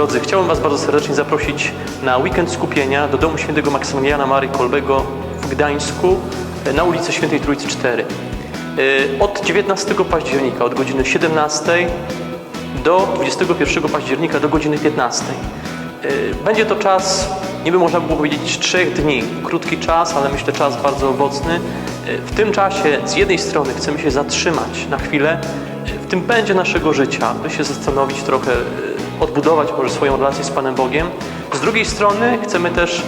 Drodzy, chciałbym Was bardzo serdecznie zaprosić na weekend skupienia do Domu Świętego Maksymiliana Marii Kolbego w Gdańsku e, na ulicy Świętej Trójcy 4. E, Od 19 października, od godziny 17 do 21 października do godziny 15. E, Będzie to czas, nie by można było powiedzieć, trzech dni. Krótki czas, ale myślę czas bardzo owocny. W tym czasie z jednej strony chcemy się zatrzymać na chwilę w tym pędzie naszego życia, by się zastanowić trochę, odbudować może swoją relację z Panem Bogiem. Z drugiej strony chcemy też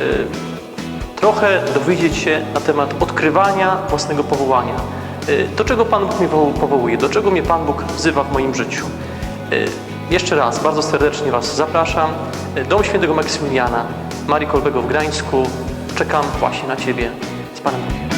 e, trochę dowiedzieć się na temat odkrywania własnego powołania. Y, Do czego Pan Bóg mnie powo- powołuje? Do czego mnie Pan Bóg wzywa w moim życiu? Y, Jeszcze raz bardzo serdecznie Was zapraszam. Y, Dom Świętego Maksymiliana, Marii Kolbego w Gdańsku. Czekam właśnie na Ciebie z Panem Bogiem.